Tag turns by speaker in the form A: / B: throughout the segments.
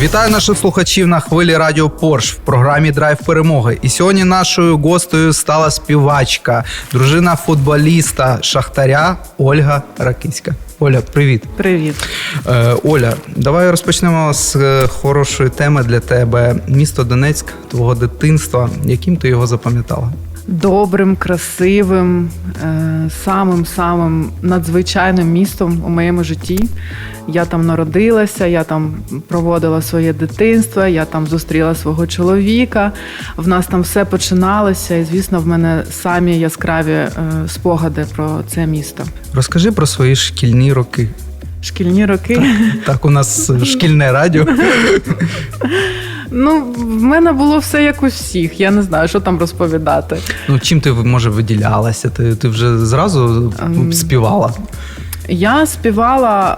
A: Вітаю наших слухачів на хвилі Радіо Порш в програмі Драйв перемоги. І сьогодні нашою гостею стала співачка, дружина футболіста Шахтаря Ольга Ракицька. Оля, привіт.
B: Привіт.
A: Е, Оля, давай розпочнемо з е, хорошої теми для тебе. Місто Донецьк, твого дитинства. Яким ти його запам'ятала?
B: Добрим, красивим, е, самим самим надзвичайним містом у моєму житті. Я там народилася, я там проводила своє дитинство, я там зустріла свого чоловіка. В нас там все починалося, і звісно, в мене самі яскраві е, спогади про це місто.
A: Розкажи про свої шкільні роки.
B: Шкільні роки.
A: Так, у нас шкільне радіо.
B: Ну, в мене було все як у всіх. Я не знаю, що там розповідати.
A: Ну, чим ти може виділялася? Ти, ти вже зразу
B: Ем,
A: співала?
B: Я співала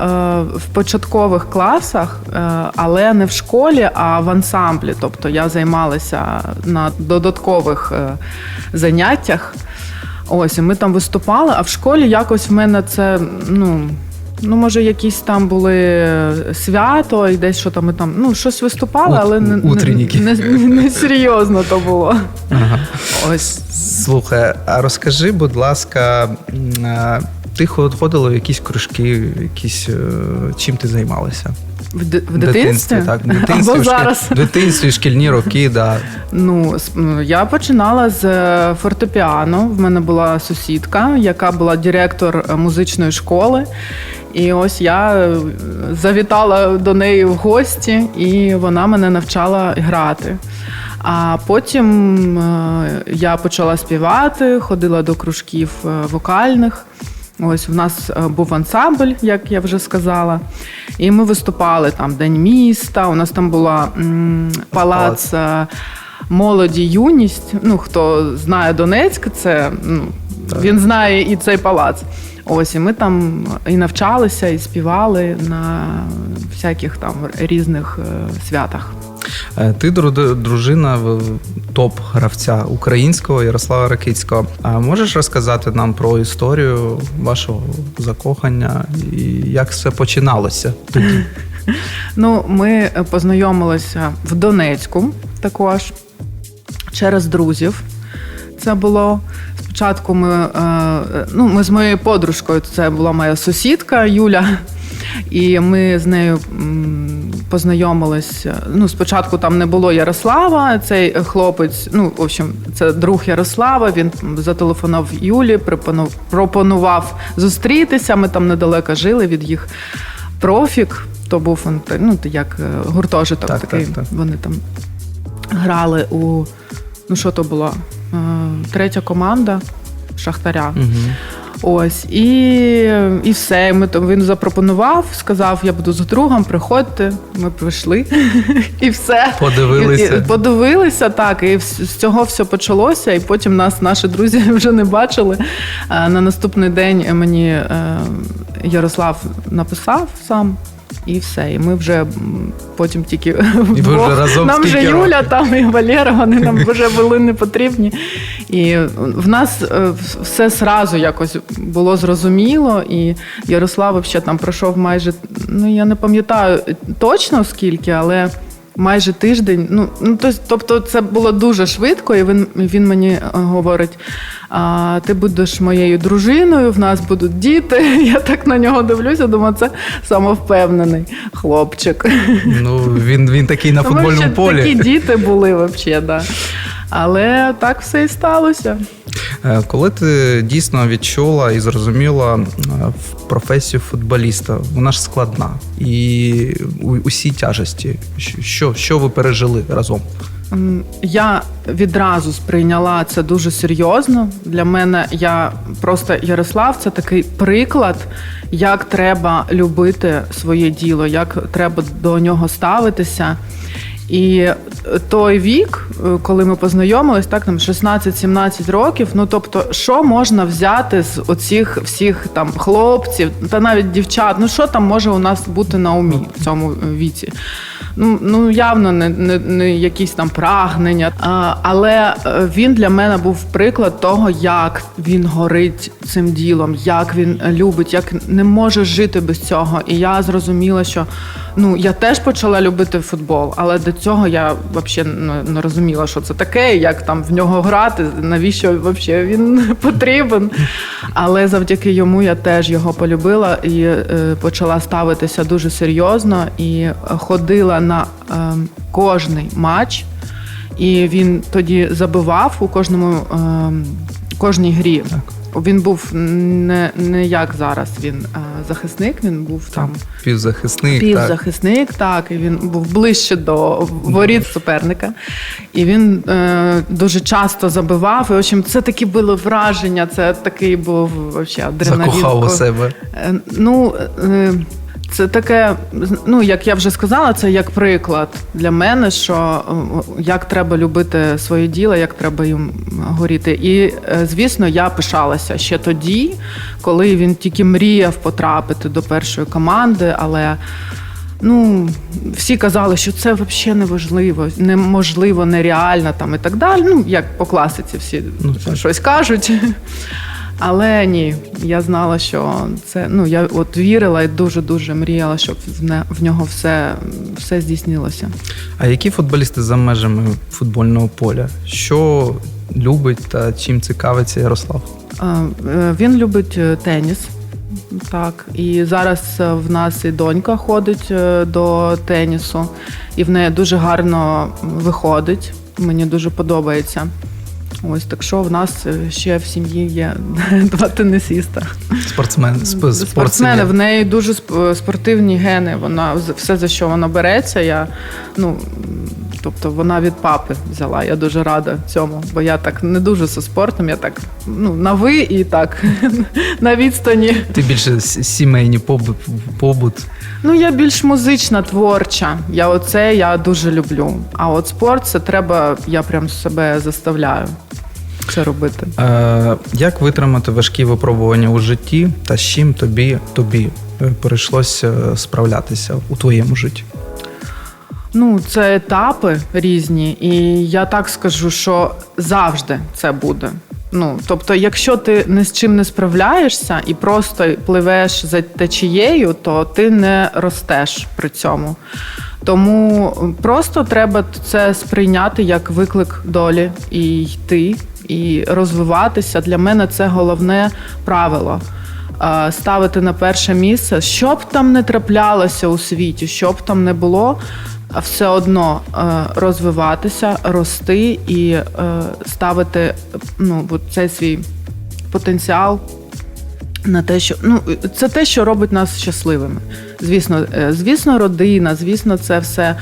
B: е, в початкових класах, е, але не в школі, а в ансамблі. Тобто я займалася на додаткових е, заняттях. Ось, і ми там виступали, а в школі якось в мене це, ну. Ну, може, якісь там були свято, і десь що там ми там, ну, щось виступали, але не, не, не, не серйозно то було.
A: Ага.
B: Ось.
A: Слухай, а розкажи, будь ласка, е, ти ход- ходила в якісь кружки, якісь е, чим ти займалася?
B: В, ди- в дитинстві?
A: так, в дитинстві,
B: Або
A: в шкіль-
B: зараз.
A: в дитинстві, шкільні роки, да.
B: Ну, с- м, я починала з е, фортепіано. В мене була сусідка, яка була директор е, музичної школи. І ось я е, завітала до неї в гості, і вона мене навчала грати. А потім е, я почала співати, ходила до кружків е, вокальних. Ось в нас е, був ансамбль, як я вже сказала. І ми виступали там День міста. У нас там була м, палац е, молоді юність. Ну, хто знає Донецьк, це ну, він знає і цей палац. Ось, і ми там і навчалися, і співали на всяких там різних е, святах.
A: Е, Ти дру- дружина топ-гравця українського Ярослава Ракицького. А можеш розказати нам про історію вашого закохання і як все починалося тоді?
B: Ну, ми познайомилися в Донецьку також через друзів. Це було спочатку. Ми, е, ну, ми з моєю подружкою, це була моя сусідка Юля. І ми з нею познайомилися. Ну, спочатку там не було Ярослава. Цей хлопець, ну, в общем, це друг Ярослава. Він зателефонував Юлі, пропонував зустрітися. Ми там недалеко жили від їх профік. То був ну, як е, гуртожиток
A: Так,
B: такий.
A: так, так.
B: Вони там грали у. Ну, що то було? Е, Третя команда Шахтаря.
A: Угу.
B: Ось, і, і все. Ми, там- він запропонував, сказав, я буду з другом, приходьте. Ми прийшли і все.
A: Подивилися.
B: І, і, подивилися, так, і з цього все почалося, і потім нас наші друзі вже не бачили. На наступний день мені е, Ярослав написав сам. І все. І ми вже потім тільки вдвох.
A: вже разом
B: нам вже Юля там і Валера, вони нам вже були не потрібні. І в нас е, все сразу якось було зрозуміло. І Ярослав ще там пройшов майже, ну я не пам'ятаю точно скільки, але. Майже тиждень, ну ну тобто це було дуже швидко, і він він мені е, говорить: а, ти будеш моєю дружиною, в нас будуть діти. Я так на нього дивлюся, думаю, це самовпевнений хлопчик.
A: Ну, він, він такий на футбольному полі.
B: Такі діти були взагалі, да. Але так все і сталося.
A: Е, Коли ти дійсно відчула і зрозуміла е, професію футболіста, вона ж складна. І усі тяжесті, що, що ви пережили разом?
B: Я відразу сприйняла це дуже серйозно. Для мене я просто Ярослав це такий приклад, як треба любити своє діло, як треба до нього ставитися. І той вік, е, коли ми познайомились, так там 16-17 років. Ну тобто, що можна взяти з оцих всіх там хлопців та навіть дівчат? Ну що там може у нас бути на умі в цьому віці? Ну, ну явно не, не, не якісь там прагнення. А, але е, він для мене був приклад того, як він горить цим ділом, як він любить, як не може жити без цього. І я зрозуміла, що ну я теж почала любити футбол, але до цього я взагалі не, розуміла, що це таке, як там в нього грати, навіщо взагалі він потрібен. Але завдяки йому я теж його полюбила і е, почала ставитися дуже серйозно і ходила на е, кожний матч. І він тоді забивав у кожному е, кожній грі.
A: Так.
B: Він був не, не як зараз. Він е, захисник, він був там
A: Півзахисник. так.
B: півзахисник, так, і він був ближче до воріт суперника. І він е, дуже часто забивав. І в общем, це такі були враження, це такий був вообще адреналін.
A: Закохав у себе.
B: Е, Ну, е, це таке, ну як я вже сказала, це як приклад для мене, що як треба любити своє діло, як треба їм горіти. І е, звісно, я пишалася ще тоді, коли він тільки мріяв потрапити до першої команди, але. Ну, всі казали, що це взагалі неважливо, неможливо, нереально там і так далі. Ну, як по класиці всі
A: Ну,
B: щось кажуть. Але ні, я знала, що це ну я от вірила і дуже дуже мріяла, щоб в, не, в нього все, все здійснилося.
A: А які футболісти за межами футбольного поля? Що любить та чим цікавиться Ярослав?
B: Е, Він любить е, теніс. Так, і зараз е, в нас і донька ходить до тенісу, і в неї дуже гарно виходить. Мені дуже подобається. Ось так що в нас е, ще в сім'ї є два тенісіста.
A: Спортсмен, сп-
B: Спортсмени,
A: спортсмен.
B: в неї дуже сп- спортивні гени. Вона все за що вона береться. Я ну тобто вона від папи взяла. Я дуже рада цьому, бо я так не дуже зі спортом. Я так ну на ви і так на відстані.
A: Ти більше сімейні побут, побут.
B: Ну я більш музична, творча. Я оце я дуже люблю. А от спорт це треба. Я прям себе заставляю це робити.
A: Е, як витримати важкі випробування у житті та з чим тобі, тобі е, прийшлося справлятися у твоєму житті?
B: Ну, це етапи різні, і я так скажу, що завжди це буде. Ну, тобто, якщо ти ні з чим не справляєшся і просто пливеш за течією, то ти не ростеш при цьому. Тому просто треба це сприйняти як виклик долі і йти, і розвиватися. Для мене це головне правило. Ставити на перше місце, що б там не траплялося у світі, що б там не було, все одно е, розвиватися, рости і е, ставити ну, цей свій потенціал на те, що ну це те, що робить нас щасливими. Звісно, е, звісно, родина, звісно, це все.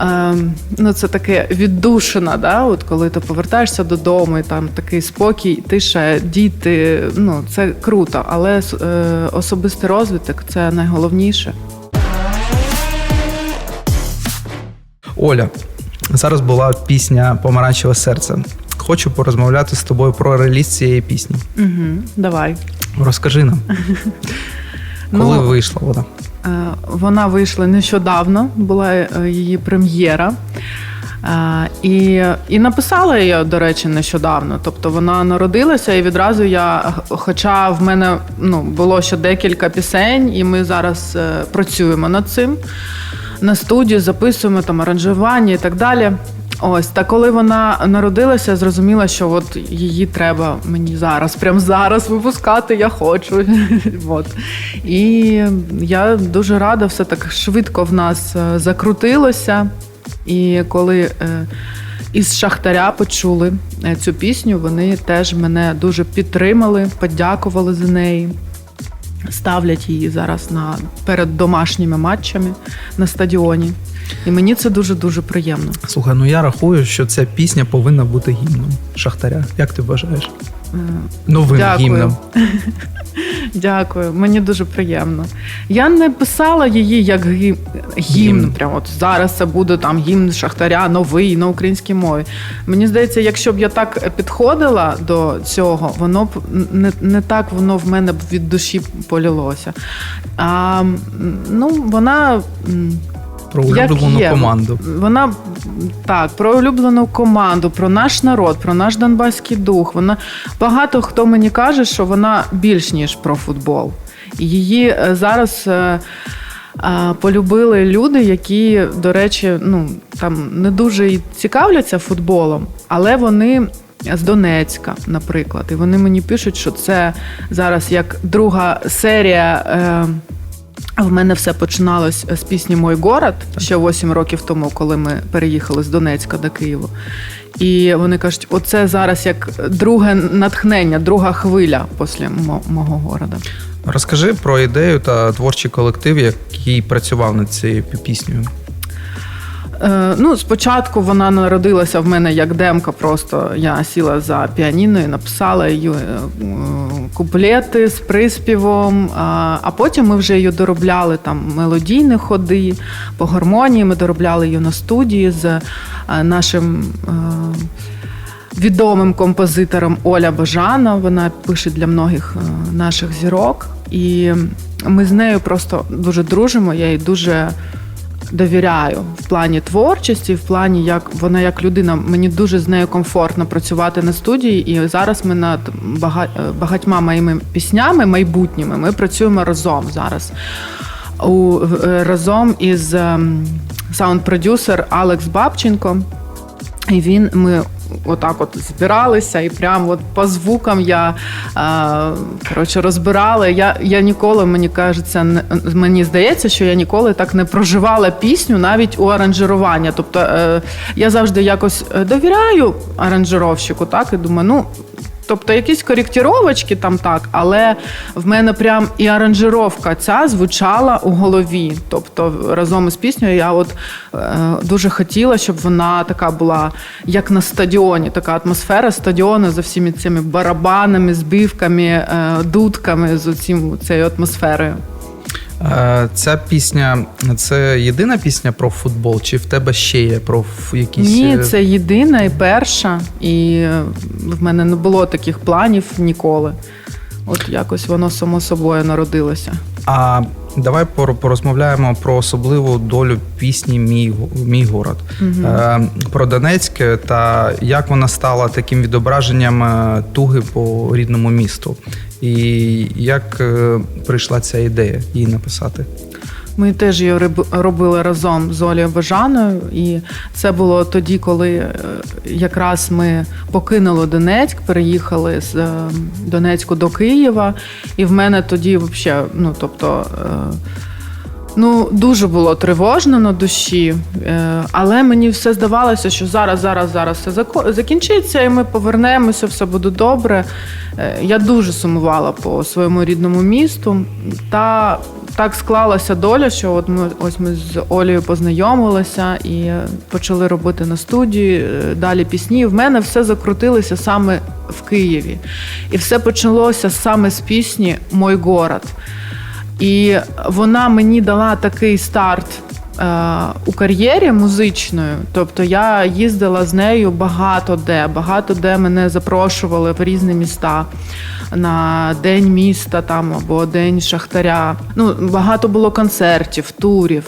B: е, Ну, це таке віддушина, да? От коли ти повертаєшся додому, і там такий спокій, тиша, діти. Ну це круто, але е, особистий розвиток це найголовніше.
A: Оля, зараз була пісня Помаранчеве серце. Хочу порозмовляти з тобою про реліз цієї пісні.
B: Угу, давай.
A: Розкажи нам, коли
B: Ну,
A: вийшла вона?
B: Е, Вона вийшла нещодавно, була е, її прем'єра. Е, І, і написала я, до речі, нещодавно. Тобто вона народилася, і відразу я, хоча в мене ну, було ще декілька пісень, і ми зараз працюємо над цим на студії, записуємо там аранжування і так далі. Ось, та коли вона народилася, зрозуміла, що от її треба мені зараз, прямо зараз випускати, я хочу. от. І я дуже рада, все так швидко в нас е, закрутилося. І коли е, із Шахтаря почули е, цю пісню, вони теж мене дуже підтримали, подякували за неї. Ставлять її зараз на перед домашніми матчами на стадіоні. І мені це дуже дуже приємно.
A: Слухай, ну я рахую, що ця пісня повинна бути гімном Шахтаря. Як ти вважаєш?
B: Е,
A: Новим
B: Дякую.
A: гімном.
B: Дякую, мені дуже приємно. Я не писала її як гімн. гімн. Прямо от зараз це буде там гімн Шахтаря новий на українській мові. Мені здається, якщо б я так підходила до цього, воно б не, не так воно в мене б від душі полілося. А ну, вона.
A: Про
B: Як
A: улюблену
B: є.
A: команду.
B: Вона так про улюблену команду, про наш народ, про наш донбаський дух. Вона багато хто мені каже, що вона більш ніж про футбол. Її е, зараз. е, е, Полюбили люди, які, до речі, ну там не дуже і цікавляться футболом, але вони з Донецька, наприклад, і вони мені пишуть, що це зараз як друга серія. Е, в мене все починалось з пісні Мой город ще 8 років тому, коли ми переїхали з Донецька до Києва. І вони кажуть, оце зараз як друге натхнення, друга хвиля після мо- мого города.
A: Розкажи про ідею та творчий колектив, який працював над цією піснею.
B: Е, ну, спочатку вона народилася в мене як демка. Просто я сіла за піаніно і написала її е, куплети з приспівом. А, потім ми вже її доробляли там мелодійні ходи по гармонії. Ми доробляли її на студії з е, нашим. Відомим композитором Оля Бажана, вона пише для многих наших зірок, і ми з нею просто дуже дружимо. Я їй дуже довіряю в плані творчості, в плані як вона як людина. Мені дуже з нею комфортно працювати на студії. І зараз ми над е, багатьма моїми піснями майбутніми ми працюємо разом зараз. У, е, разом із ем, саунд-продюсер Алекс Бабченко. І він ми отак от збиралися, і прямо от по звукам я а, коротше розбирала. Я, я ніколи, мені кажеться, не, мені здається, що я ніколи так не проживала пісню навіть у аранжирування. Тобто е, я завжди якось е, довіряю аранжировщику, так і думаю, ну. Тобто якісь коректіровочки там так, але в мене прям і аранжировка ця звучала у голові. Тобто разом із піснею я от е, дуже хотіла, щоб вона така була, як на стадіоні, така атмосфера стадіону за всіми цими барабанами, збивками, е, дудками, з цією атмосферою.
A: Е, Ця пісня це єдина пісня про футбол, чи в тебе ще є про якісь.
B: Ні,
A: е,
B: це єдина і перша, і е, в мене не було таких планів ніколи. От якось воно само собою народилося.
A: А давай пор- порозмовляємо про особливу долю пісні Мій, мій город. Е, про Донецьке та як вона стала таким відображенням е, туги по рідному місту. І як е, прийшла ця ідея її написати?
B: Ми теж її робили разом з Олею Бажаною, і це було тоді, коли е, якраз ми покинули Донецьк, переїхали з е, Донецьку до Києва. І в мене тоді взагалі, ну тобто. Ну, дуже було тривожно на душі, е, але мені все здавалося, що зараз, зараз, зараз все закінчиться, і ми повернемося, все буде добре. Е, Я дуже сумувала по своєму рідному місту. Та так склалася доля, що от ми ось ми з Олею познайомилися і почали робити на студії е, далі пісні. В мене все закрутилося саме в Києві. І все почалося саме з пісні Мой город. І вона мені дала такий старт е, у кар'єрі музичною. Тобто я їздила з нею багато де, багато де мене запрошували в різні міста на День міста там або День Шахтаря. Ну, багато було концертів, турів.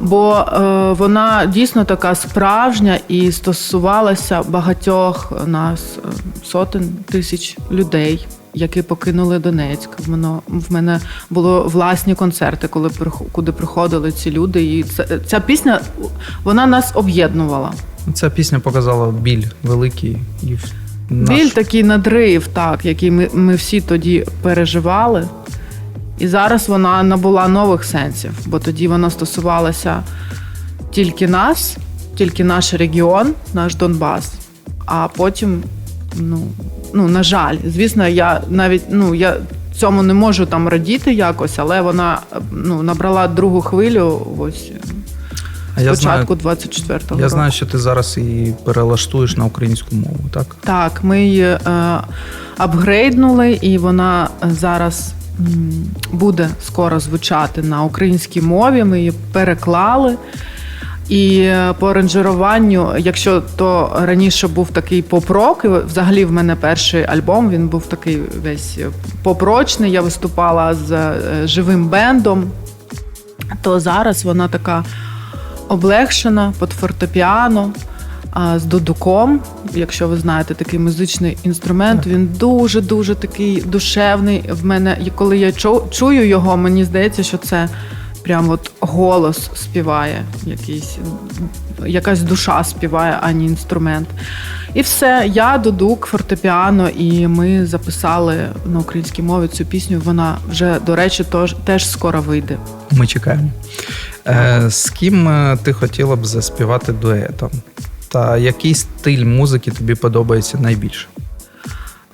B: Бо е, вона дійсно така справжня і стосувалася багатьох нас е, сотень тисяч людей які покинули Донецьк. В мене, в мене було власні концерти, коли куди приходили ці люди. І це, ця пісня вона нас об'єднувала.
A: Ця пісня показала біль великий і наш...
B: Біль такий надрив, так, який ми, ми всі тоді переживали. І зараз вона набула нових сенсів, бо тоді вона стосувалася тільки нас, тільки наш регіон, наш Донбас. А потім, ну, ну на жаль, звісно, я навіть ну я цьому не можу там радіти якось, але вона ну набрала другу хвилю ось
A: А я
B: спочатку
A: знаю,
B: 24-го
A: я
B: року.
A: знаю, що ти зараз і перелаштуєш на українську мову, так?
B: Так, ми її е, апгрейднули, і вона зараз м, буде скоро звучати на українській мові. Ми її переклали. І е, по аранжируванню, якщо то раніше був такий поп-рок, і взагалі в мене перший альбом він був такий весь попрочний. Я виступала з е, живим бендом, то зараз вона така облегшена під фортепіано. З дудуком, якщо ви знаєте такий музичний інструмент, він дуже дуже такий душевний. В мене, коли я чу- чую його, мені здається, що це прям от голос співає, якийсь, якась душа співає, а не інструмент. І все, я дудук, фортепіано, і ми записали на українській мові цю пісню. Вона вже, до речі, тож, теж скоро вийде.
A: Ми чекаємо. Е, з ким е, ти хотіла б заспівати дуетом? Та який стиль музики тобі подобається найбільше?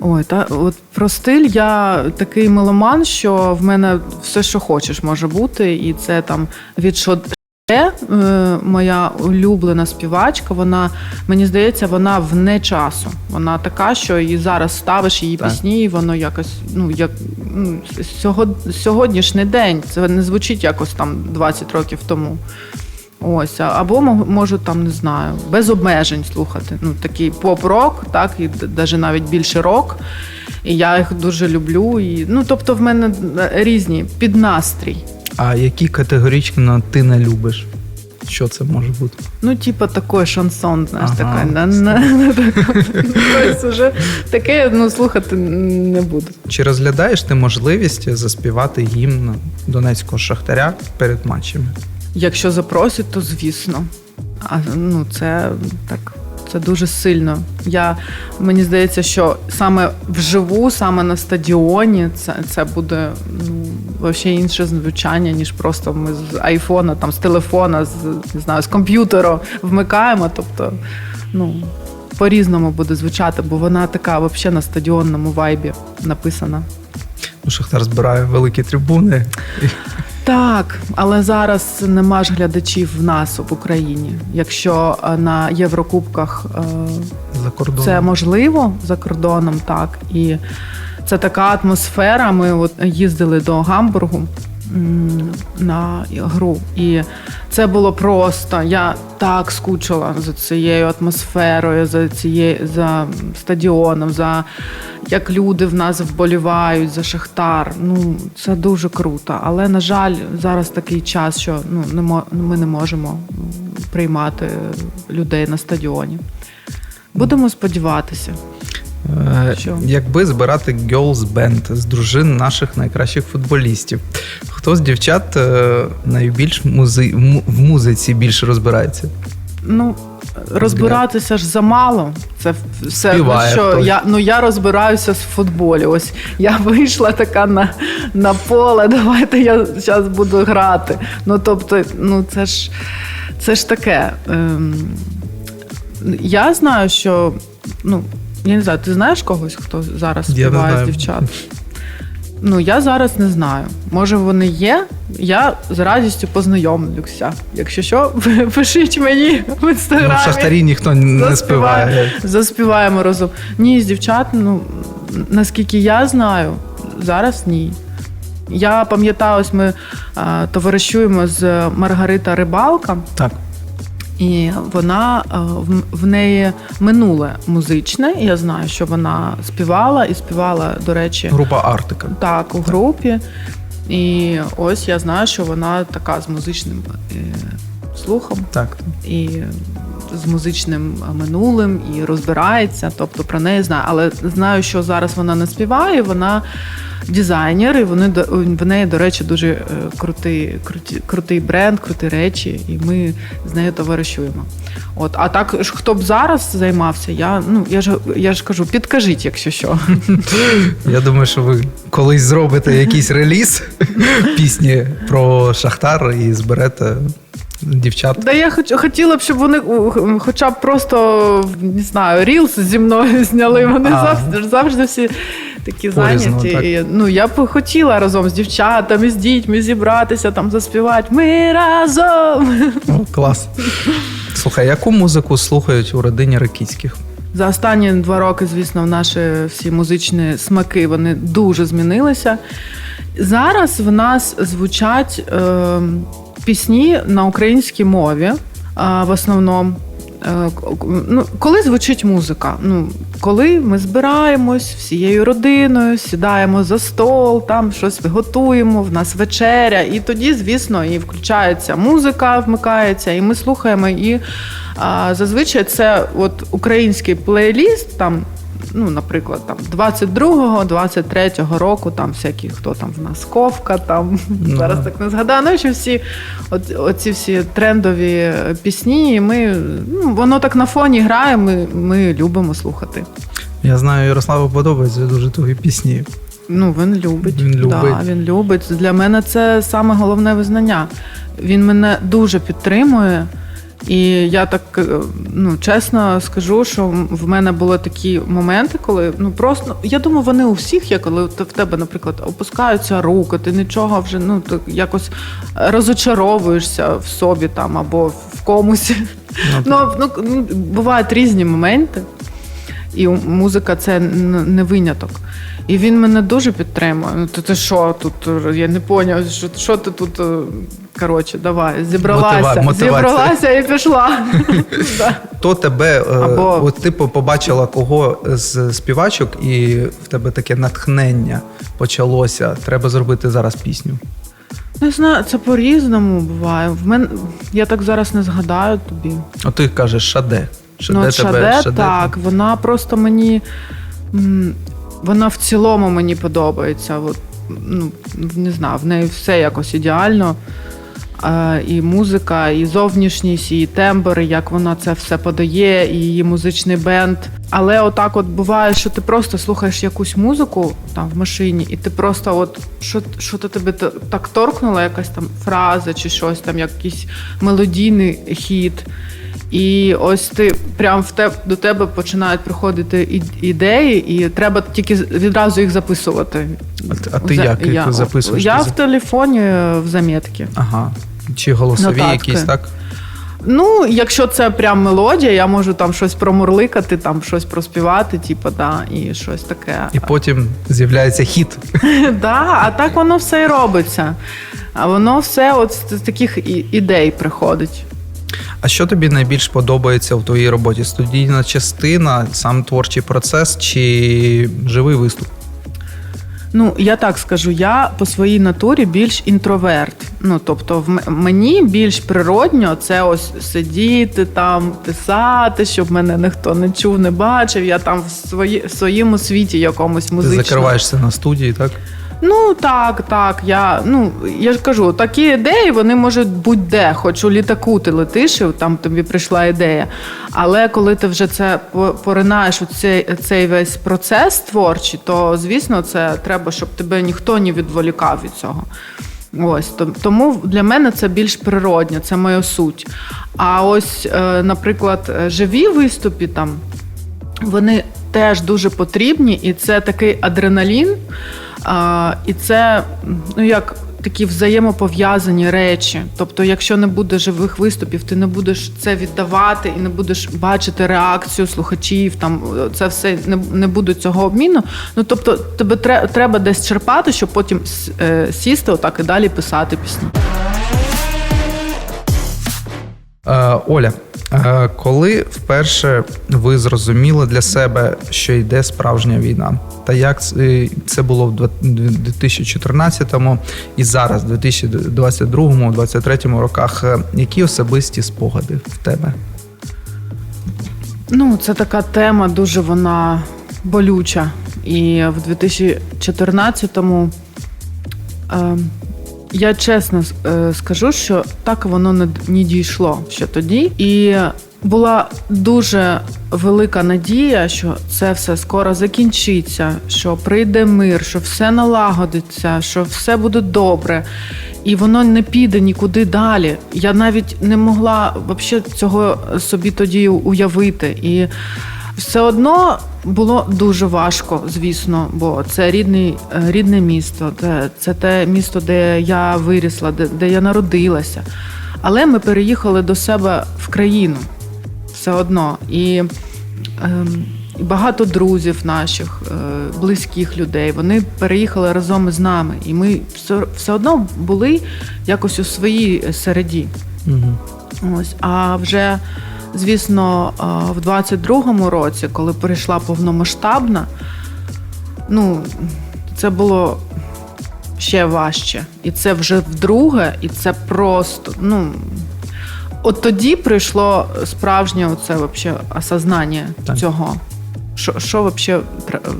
B: Ой, та от про стиль я такий меломан, що в мене все, що хочеш, може бути, і це там від Ше, е, моя улюблена співачка. Вона мені здається, вона вне часу. Вона така, що і зараз ставиш її
A: Так.
B: пісні, і воно якось ну як ну, сьогоднішній день. Це не звучить якось там 20 років тому. Ось, або можу там не знаю, без обмежень слухати. Ну такий поп-рок, так і навіть навіть більше рок. І я їх дуже люблю. І, ну, тобто, в мене різні під настрій.
A: А які категорично ти не любиш? Що це може бути?
B: Ну, типа такий шансон, знаєш,
A: Ага.
B: така. Таке ну, слухати не буду.
A: Чи розглядаєш ти можливість заспівати гімн Донецького шахтаря перед матчами?
B: Якщо запросять, то звісно. А ну це так. Це дуже сильно. Я мені здається, що саме вживу, саме на стадіоні, це, це буде ну взагалі інше звучання, ніж просто ми з айфона, там з телефона, з не знаю, з комп'ютера вмикаємо. Тобто, ну по-різному буде звучати, бо вона така взагалі на стадіонному вайбі написана.
A: Ну, Шахтар збирає великі трибуни.
B: Так, але зараз нема ж глядачів в нас в Україні. Якщо е, на Єврокубках е,
A: За кордоном.
B: це можливо за кордоном, так і це така атмосфера. Ми от їздили до Гамбургу на гру, і це було просто. Я так скучила за цією атмосферою, за цією за стадіоном, за як люди в нас вболівають за Шахтар. Ну це дуже круто. Але на жаль, зараз такий час, що ну не мо- ми не можемо приймати людей на стадіоні. Будемо сподіватися.
A: Е,
B: Що?
A: Якби збирати girls band з дружин наших найкращих футболістів, хто з дівчат е, найбільш музи... в музиці більше розбирається?
B: Ну, розбиратися ж замало. Це все
A: Співає
B: що
A: хтось.
B: я ну я розбираюся з футболі. Ось я вийшла така на, на поле. Давайте я зараз буду грати. Ну тобто, ну це ж це ж таке. Ем, я знаю, що ну я не знаю, ти знаєш когось, хто зараз
A: Я
B: співає з дівчат? Ну, я зараз не знаю. Може, вони є. Я з радістю познайомлюся. Якщо що, пишіть мені в
A: Ну, в Шахтарі ніхто не співає.
B: Заспіваємо разом. Ні, з дівчат, ну наскільки я знаю, зараз ні. Я пам'ятаю, ось ми а, товаришуємо з Маргарита Рибалка,
A: Так.
B: І вона в, в неї минуле музичне. Я знаю, що вона співала і співала, до речі,
A: Група Артика.
B: так, у групі. І ось я знаю, що вона така з музичним е, слухом
A: Так.
B: і з музичним минулим, і розбирається. Тобто про неї знаю. Але знаю, що зараз вона не співає. Вона дизайнер, і вони в неї, до речі, дуже е, крутий, крутий бренд, круті речі, і ми з нею товаришуємо. От, а так хто б зараз займався, я ну я ж я ж кажу, підкажіть, якщо що.
A: Я думаю, що ви колись зробите якийсь реліз пісні про Шахтар і зберете дівчат.
B: Да я хоч хотіла б, щоб вони хоча б просто не знаю, рілс зі мною зняли. Вони
A: А.
B: завжди завжди всі такі
A: Порізно,
B: зайняті.
A: так.
B: І, ну я б хотіла разом з дівчатами, з дітьми зібратися, там заспівати. Ми разом.
A: О, клас. Слухай, яку музику слухають у родині Ракіцьких?
B: За останні два роки, звісно, наші всі музичні смаки вони дуже змінилися. Зараз в нас звучать е, пісні на українській мові, е, в основному. е, ну, коли звучить музика? Ну, коли ми збираємось всією родиною, сідаємо за стол, там щось готуємо, в нас вечеря, і тоді, звісно, і включається музика, вмикається, і ми слухаємо. І а, зазвичай це от український плейліст, там, ну, наприклад, там 22-го, 23-го року, там всякі, хто там в нас ковка, там
A: Ну.
B: зараз так не згадаю. Ну, що всі от, оці всі трендові е, пісні, і ми ну, воно так на фоні грає, ми, ми любимо слухати.
A: Я знаю, Ярославу подобаються дуже твої пісні.
B: Ну, він любить.
A: Він любить.
B: Да, він любить. Для мене це саме головне визнання. Він мене дуже підтримує. І я так е, ну, чесно скажу, що в мене були такі моменти, коли ну просто я думаю, вони у всіх є, коли в тебе, наприклад, опускаються руки, ти нічого вже ну ти якось розочаровуєшся в собі там або в комусь. Ну, ну, ну, бувають різні моменти, і музика це не виняток. І він мене дуже підтримує. Ну, то ти що тут? Я не поняв, що, що ти тут. е, Коротше, давай, зібралася,
A: Мотива-
B: зібралася і пішла.
A: Хто тебе, е,
B: Або-
A: от ти побачила кого з співачок, і в тебе таке натхнення почалося. Треба зробити зараз пісню.
B: Не знаю, це по-різному буває. В мен... Я так зараз не згадаю тобі.
A: От ти кажеш Шаде. Шаде
B: ну, от Шаде, так, вона просто мені. Вона в цілому мені подобається. От, ну, не знаю, в неї все якось ідеально. Е, І музика, і зовнішність, і тембр, і як вона це все подає, і її музичний бенд. Але отак от буває, що ти просто слухаєш якусь музику там в машині, і ти просто, от що, що то тебе так торкнуло, якась там фраза чи щось там, якийсь мелодійний хіт. І ось ти прям в те до тебе починають приходити ідеї, і треба тільки відразу їх записувати.
A: А а ти
B: За-
A: як їх
B: я,
A: записуєш?
B: Я
A: Ти
B: в телефоні е, в замітки.
A: Ага. Чи голосові
B: Нотатки.
A: якісь, так?
B: Ну, якщо це прям мелодія, я можу там щось промурликати, там щось проспівати, типу, да, і щось таке.
A: І потім з'являється хіт.
B: Да, а так воно все і робиться. А воно все от з таких ідей приходить.
A: А що тобі найбільш подобається в твоїй роботі? Студійна частина, сам творчий процес чи живий виступ?
B: Ну, я так скажу, я по своїй натурі більш інтроверт. Ну, тобто, в мені більш природньо це ось сидіти там, писати, щоб мене ніхто не чув, не бачив. Я там в, свої, в своєму світі якомусь
A: Ти закриваєшся на студії, так?
B: Ну так, так. Я ну я ж кажу, такі ідеї вони можуть будь-де, хоч у літаку ти летиш, і там тобі прийшла ідея. Але коли ти вже це поринаєш у цей, цей весь процес творчий, то звісно, це треба, щоб тебе ніхто не відволікав від цього. Ось тому для мене це більш природньо, це моя суть. А ось, е, наприклад, живі виступи там вони теж дуже потрібні, і це такий адреналін, а, і це ну як такі взаємопов'язані речі. Тобто, якщо не буде живих виступів, ти не будеш це віддавати і не будеш бачити реакцію слухачів. Там це все не, не буде цього обміну. Ну тобто, тебе тре- треба десь черпати, щоб потім е, сісти отак і далі писати пісні.
A: Е, Оля, е, коли вперше ви зрозуміли для себе, що йде справжня війна? Та як це- це було в 2014-му і зараз, в 2022-2023 роках? Е, Які особисті спогади в тебе?
B: Ну, це така тема дуже вона болюча. І в 2014-му е, я чесно е, скажу, що так воно не, дійшло ще тоді. І була дуже велика надія, що це все скоро закінчиться, що прийде мир, що все налагодиться, що все буде добре. І воно не піде нікуди далі. Я навіть не могла взагалі цього собі тоді уявити. І все одно було дуже важко, звісно, бо це рідний, е, рідне місто, це, це те місто, де я вирісла, де, де я народилася. Але ми переїхали до себе в країну все одно. І, ем, і багато друзів наших, е, близьких людей, вони переїхали разом із нами. І ми все, все одно були якось у своїй середі.
A: Угу.
B: Ось, а вже Звісно, в 22-му році, коли прийшла повномасштабна, ну, це було ще важче. І це вже вдруге, і це просто, ну. От тоді прийшло справжнє оце вообще осознання
A: Так.
B: цього. Що, що вообще,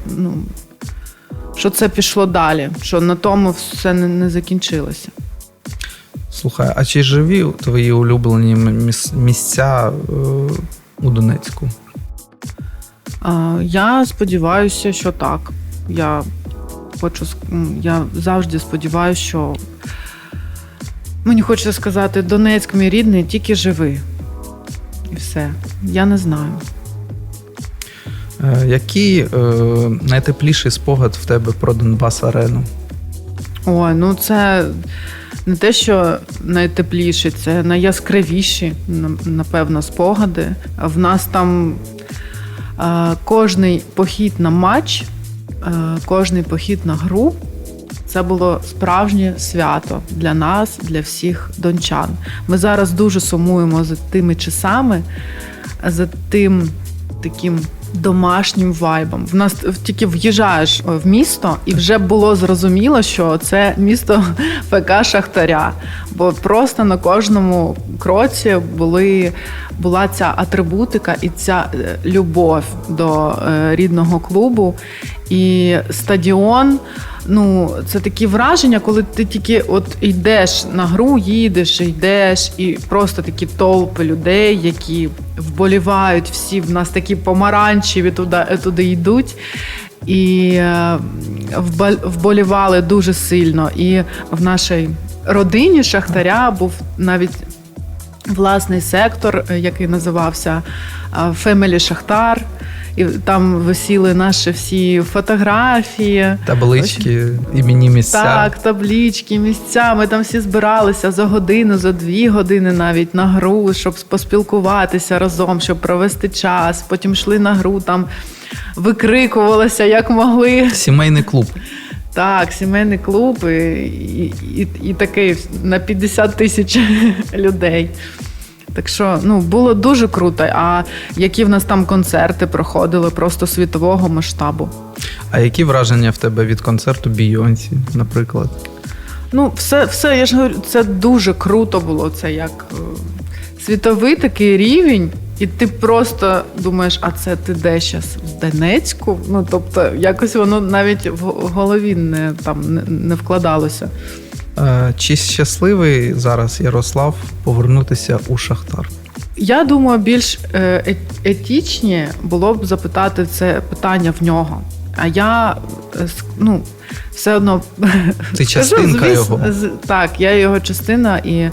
B: ну, що це пішло далі, що на тому все не, не закінчилося.
A: Слухай, а чи живі твої улюблені міс- місця е, у Донецьку?
B: Я сподіваюся, що так. Я хочу я завжди сподіваюся, що мені хочеться сказати, Донецьк, мій рідний, тільки живи. І все. Я не знаю.
A: Е, Який е, найтепліший спогад в тебе про Донбас Арену?
B: Ой, ну це не те, що найтепліші, це найяскравіші, напевно, спогади. В нас там е, кожний похід на матч, е, кожний похід на гру. Це було справжнє свято для нас, для всіх дончан. Ми зараз дуже сумуємо за тими часами, за тим таким домашнім вайбом. В нас тільки в'їжджаєш в місто, і вже було зрозуміло, що це місто ФК Шахтаря. Бо просто на кожному кроці були, була ця атрибутика і ця е, любов до е, рідного клубу. І стадіон. Ну, це такі враження, коли ти тільки от йдеш на гру, їдеш, йдеш, і просто такі толпи людей, які вболівають всі. В нас такі помаранчеві туди, туди йдуть. І е, вболівали дуже сильно. І в нашій родині Шахтаря був навіть власний сектор, е, який називався Фемелі Шахтар. І там висіли наші всі фотографії.
A: Таблички, імені місця.
B: Так, таблічки, місця. Ми там всі збиралися за годину, за дві години навіть на гру, щоб поспілкуватися разом, щоб провести час. Потім йшли на гру, там викрикувалися як могли.
A: Сімейний клуб.
B: Так, сімейний клуб і, і, і, і такий на 50 тисяч людей. Так що ну було дуже круто. А які в нас там концерти проходили просто світового масштабу.
A: А які враження в тебе від концерту Бійонсі, наприклад?
B: Ну, все, все, я ж говорю, це дуже круто було. Це як е, світовий такий рівень, і ти просто думаєш, а це ти де зараз в Донецьку? Ну тобто, якось воно навіть в голові не там не, не вкладалося.
A: Е, Чи щасливий зараз Ярослав повернутися у Шахтар?
B: Я думаю, більш е, е- етічні було б запитати це питання в нього. А я ну, все одно
A: Ти
B: скажу,
A: частинка
B: звіс-
A: його.
B: з- Так, я його частина, і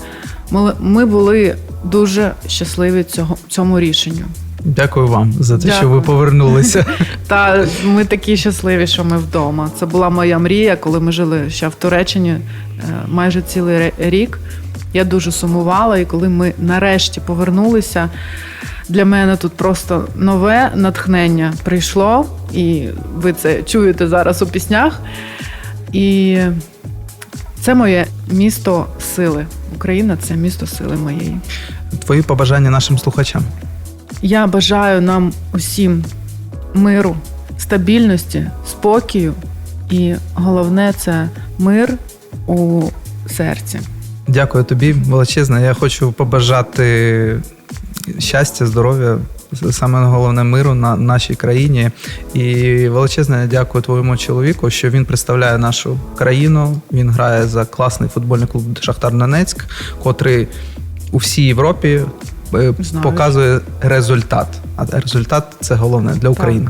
B: ми були дуже щасливі цього, цьому рішенню.
A: Дякую вам за те, що ви повернулися.
B: Та ми такі щасливі, що ми вдома. Це була моя мрія, коли ми жили ще в Туреччині е, майже цілий рік. Я дуже сумувала, і коли ми нарешті повернулися, для мене тут просто нове натхнення прийшло, і ви це чуєте зараз у піснях. І це моє місто сили. Україна це місто сили моєї.
A: Твої побажання нашим слухачам.
B: Я бажаю нам усім миру, стабільності, спокою, і головне це мир у серці.
A: Дякую тобі величезне. Я хочу побажати щастя, здоров'я, саме головне миру на нашій країні. І величезне дякую твоєму чоловіку, що він представляє нашу країну. Він грає за класний футбольний клуб Шахтар Донецьк, котрий у всій Європі. Показує результат. А результат це головне для України.